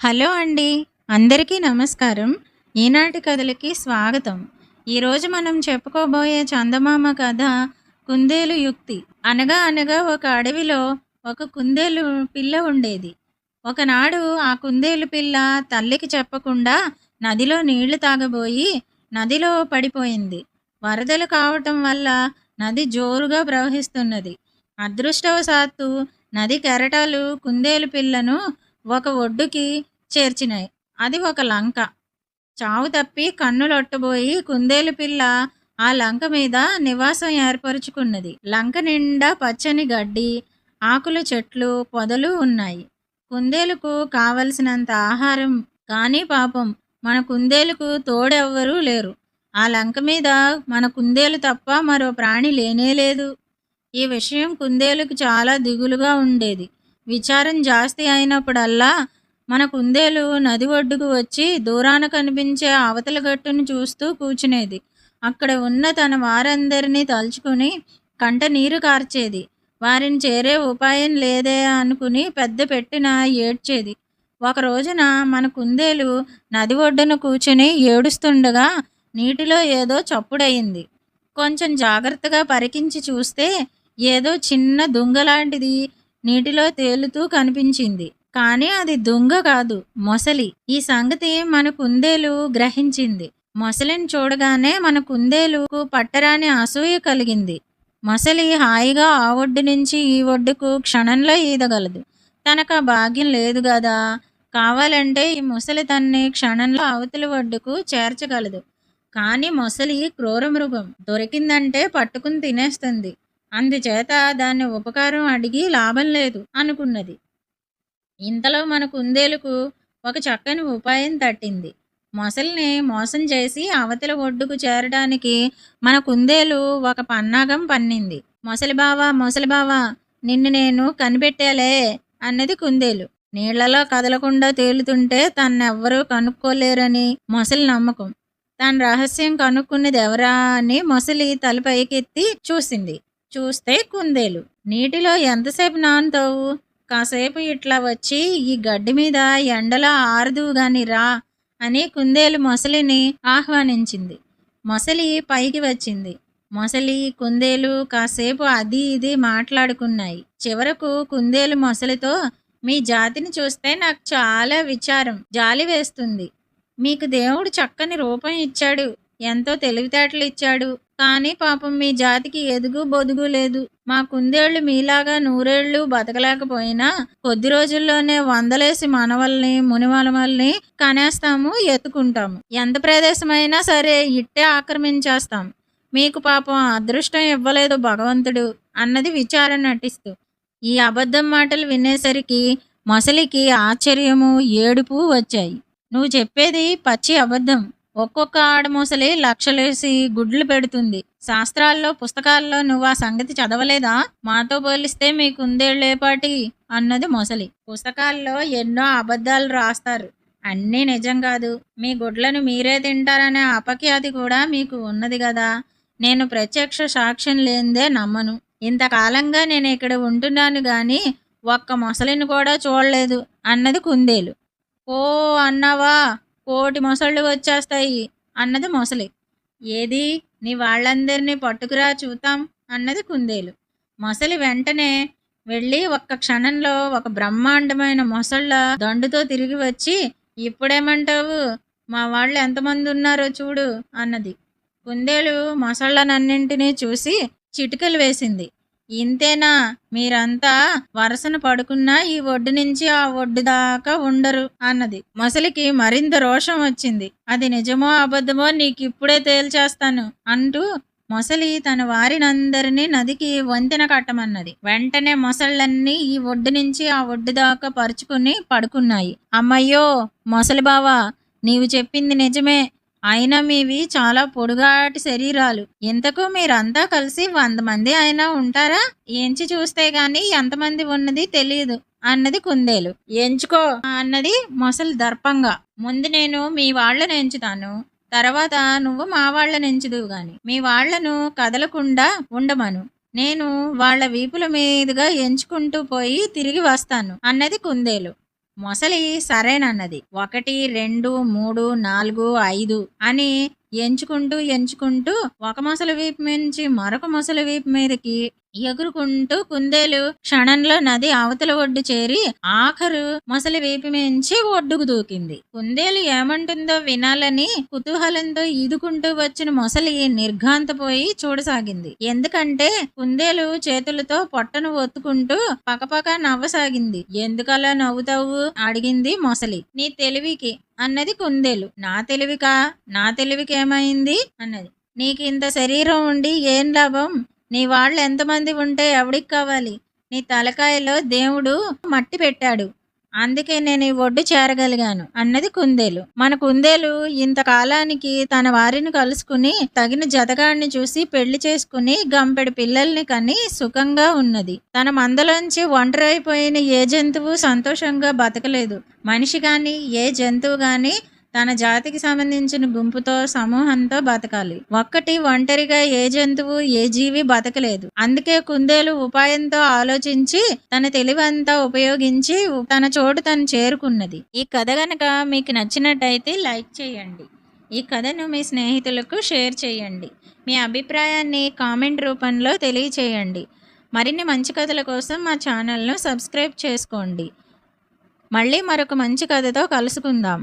Hello అండి. అందరికీ నమస్కారం. ఈనాటి కథలకి స్వాగతం. ఈరోజు మనం చెప్పుకోబోయే చందమామ కథ కుందేలు యుక్తి. అనగా అనగా ఒక అడవిలో ఒక కుందేలు పిల్ల ఉండేది. ఒకనాడు ఆ కుందేలు పిల్ల తల్లికి చెప్పకుండా నదిలో నీళ్ళు తాగబోయి నదిలో పడిపోయింది. వరదలు కావటం వల్ల నది జోరుగా ప్రవహిస్తున్నది. అదృష్టవశాత్తు నది కెరటాలు కుందేలు పిల్లను ఒక ఒడ్డుకి చేర్చినాయి అది ఒక లంక. చావు తప్పి కన్నులొట్టబోయి కుందేలు పిల్ల ఆ లంక మీద నివాసం ఏర్పరుచుకున్నది. లంక నిండా పచ్చని గడ్డి ఆకుల చెట్లు పొదలు ఉన్నాయి. కుందేలుకు కావలసినంత ఆహారం కానీ పాపం మన కుందేలుకు తోడెవ్వరూ లేరు. ఆ లంక మీద మన కుందేలు తప్ప మరో ప్రాణి లేనే లేదు. ఈ విషయం కుందేలుకు చాలా దిగులుగా ఉండేది. విచారం జాస్తి అయినప్పుడల్లా మన కుందేలు నది ఒడ్డుకు వచ్చి దూరాన కనిపించే అవతల గట్టును చూస్తూ కూర్చునేది అక్కడ ఉన్న తన వారందరినీ తలుచుకుని కంట నీరు కార్చేది. వారిని చేరే ఉపాయం లేదే అనుకుని పెద్ద పెట్టిన ఏడ్చేది. ఒక రోజున మన కుందేలు నది ఒడ్డున కూర్చుని ఏడుస్తుండగా నీటిలో ఏదో చప్పుడయింది. కొంచెం జాగ్రత్తగా పరికించి చూస్తే ఏదో చిన్న దుంగలాంటిది నీటిలో తేలుతూ కనిపించింది. కానీ అది దొంగ కాదు మొసలి. ఈ సంగతి మన కుందేలు గ్రహించింది. మొసలిని చూడగానే మన కుందేలుకు పట్టరాని అసూయ కలిగింది. మొసలి హాయిగా ఆ ఒడ్డు నుంచి ఈ ఒడ్డుకు క్షణంలో ఈదగలదు. తనకు ఆ భాగ్యం లేదు కదా కావాలంటే ఈ ముసలి తన్ని క్షణంలో అవతలి ఒడ్డుకు చేర్చగలదు. కానీ మొసలి క్రూర మృగం. దొరికిందంటే పట్టుకుని తినేస్తుంది. అందుచేత దాన్ని ఉపకారం అడిగి లాభం లేదు అనుకున్నది. ఇంతలో మన కుందేలుకు ఒక చక్కని ఉపాయం తట్టింది. మొసలిని మోసం చేసి అవతల ఒడ్డుకు చేరడానికి మన కుందేలు ఒక పన్నాగం పన్నింది. మొసలి బావా మొసలి బావా నిన్ను నేను కనిపెట్టాలే అన్నది కుందేలు. నీళ్ళలో కదలకుండా తేలుతుంటే తన్నెవ్వరూ కనుక్కోలేరని మొసలి నమ్మకం. తన రహస్యం కనుక్కున్నది ఎవరా అని మొసలి తల పైకెత్తి చూసింది. చూస్తే కుందేలు నీటిలో ఎంతసేపు నానుతావు? కాసేపు ఇట్లా వచ్చి ఈ గడ్డి మీద ఎండలో ఆరదు గాని రా అని కుందేలు మొసలిని ఆహ్వానించింది. మొసలి పైకి వచ్చింది. మొసలి కుందేలు కాసేపు అది ఇది మాట్లాడుకున్నాయి. చివరకు కుందేలు మొసలితో మీ జాతిని చూస్తే నాకు చాలా విచారం జాలి వేస్తుంది. మీకు దేవుడు చక్కని రూపం ఇచ్చాడు ఎంతో తెలివితేటలు ఇచ్చాడు కానీ పాపం మీ జాతికి ఎదుగు బొదుగు లేదు. మా కుందేళ్ళు మీలాగా నూరేళ్ళు బతకలేకపోయినా కొద్ది రోజుల్లోనే వందలేసి మనవల్ని మునివలమల్ని కనేస్తాము ఎత్తుకుంటాము. ఎంత ప్రదేశమైనా సరే ఇట్టే ఆక్రమించేస్తాం. మీకు పాపం అదృష్టం ఇవ్వలేదు భగవంతుడు అన్నది విచారణ నటిస్తూ. ఈ అబద్ధం మాటలు వినేసరికి మొసలికి ఆశ్చర్యము ఏడుపు వచ్చాయి. నువ్వు చెప్పేది పచ్చి అబద్ధం. ఒక్కొక్క ఆడమూసలి లక్షలేసి గుడ్లు పెడుతుంది. శాస్త్రాల్లో పుస్తకాల్లో నువ్వు ఆ సంగతి చదవలేదా? మాతో పోలిస్తే మీ కుందేళ్ళేపాటి అన్నది మొసలి. పుస్తకాల్లో ఎన్నో అబద్ధాలు రాస్తారు. అన్నీ నిజం కాదు. మీ గుడ్లను మీరే తింటారనే అపఖ్యాతి కూడా మీకు ఉన్నది కదా? నేను ప్రత్యక్ష సాక్ష్యం లేనిదే నమ్మను. ఇంతకాలంగా నేను ఇక్కడ ఉంటున్నాను కానీ ఒక్క మొసలిని కూడా చూడలేదు అన్నది కుందేలు. ఓ అన్నావా! కోటి మొసళ్ళు వచ్చేస్తాయి అన్నది మొసలి. ఏది? నీ వాళ్ళందరినీ పట్టుకురా చూతాం అన్నది కుందేలు. మొసలి వెంటనే వెళ్ళి ఒక్క క్షణంలో ఒక బ్రహ్మాండమైన మొసళ్ళ దండుతో తిరిగి వచ్చి ఇప్పుడేమంటావు? మా వాళ్ళు ఎంతమంది ఉన్నారో చూడు అన్నది. కుందేలు మొసళ్ళనన్నింటినీ చూసి చిటికలు వేసింది. ఇంతేనా? మీరంతా వరసన పడుకున్నా ఈ ఒడ్డు నుంచి ఆ ఒడ్డు దాకా ఉండరు అన్నది. మొసలికి మరింత రోషం వచ్చింది. అది నిజమో అబద్ధమో నీకు ఇప్పుడే తేల్చేస్తాను అంటూ మొసలి తన వారినందరినీ నదికి వంతెన కట్టమన్నది. వెంటనే మొసళ్ళన్నీ ఈ ఒడ్డు నుంచి ఆ ఒడ్డు దాకా పరుచుకుని పడుకున్నాయి. అమ్మయ్యో మొసలి బావా నీవు చెప్పింది నిజమే. అయినా మీవి చాలా పొడుగాటి శరీరాలు. ఇంతకు మీరంతా కలిసి వంద మంది అయినా ఉంటారా? ఎంచి చూస్తే గాని ఎంతమంది ఉన్నది తెలియదు అన్నది కుందేలు. ఎంచుకో అన్నది మొసలి దర్పంగా. ముందు నేను మీ వాళ్ళని ఎంచుతాను. తర్వాత నువ్వు మా వాళ్ళని ఎంచుదువు గాని. మీ వాళ్ళను కదలకుండా ఉండమను. నేను వాళ్ళ వీపుల మీదుగా ఎంచుకుంటూ పోయి తిరిగి వస్తాను అన్నది కుందేలు. మొసలి సరేనన్నది. ఒకటి రెండు మూడు నాలుగు ఐదు అని ఎంచుకుంటూ ఎంచుకుంటూ ఒక మొసలి వీపు నుంచి మరొక మొసలి వీపు మీదకి ఎగురుకుంటూ కుందేలు క్షణంలో నది అవతల ఒడ్డు చేరి ఆఖరు మొసలి వీపు మించి ఒడ్డుకు దూకింది. కుందేలు ఏమంటుందో వినాలని కుతూహలంతో ఈదుకుంటూ వచ్చిన మొసలి నిర్ఘాంతపోయి చూడసాగింది. ఎందుకంటే కుందేలు చేతులతో పొట్టను ఒత్తుకుంటూ పకపక నవ్వసాగింది. ఎందుకలా నవ్వుతావు? అడిగింది మొసలి. నీ తెలివికి అన్నది కుందేలు. నా తెలివికా? నా తెలివికి ఏమైంది అన్నది. నీకు ఇంత శరీరం ఉండి ఏం లాభం? నీ వాళ్ళు ఎంతమంది ఉంటే ఎవడికి కావాలి? నీ తలకాయలో దేవుడు మట్టి పెట్టాడు. అందుకే నేను ఈ ఒడ్డు చేరగలిగాను అన్నది కుందేలు. మన కుందేలు ఇంతకాలానికి తన వారిని కలుసుకుని తగిన జతగాడిని చూసి పెళ్ళి చేసుకుని గంపెడు పిల్లల్ని కని సుఖంగా ఉన్నది. తన మందలోంచి ఒంటరైపోయిన ఏ జంతువు సంతోషంగా బతకలేదు. మనిషి కానీ ఏ జంతువు కానీ తన జాతికి సంబంధించిన గుంపుతో సమూహంతో బతకాలి. ఒక్కటి ఒంటరిగా ఏ జంతువు ఏ జీవి బతకలేదు. అందుకే కుందేలు ఉపాయంతో ఆలోచించి తన తెలివంతా ఉపయోగించి తన చోటు తను చేరుకున్నది. ఈ కథ గనక మీకు నచ్చినట్టయితే లైక్ చేయండి. ఈ కథను మీ స్నేహితులకు షేర్ చేయండి. మీ అభిప్రాయాన్ని కామెంట్ రూపంలో తెలియచేయండి. మరిన్ని మంచి కథల కోసం మా ఛానల్ను సబ్స్క్రైబ్ చేసుకోండి. మళ్ళీ మరొక మంచి కథతో కలుసుకుందాం.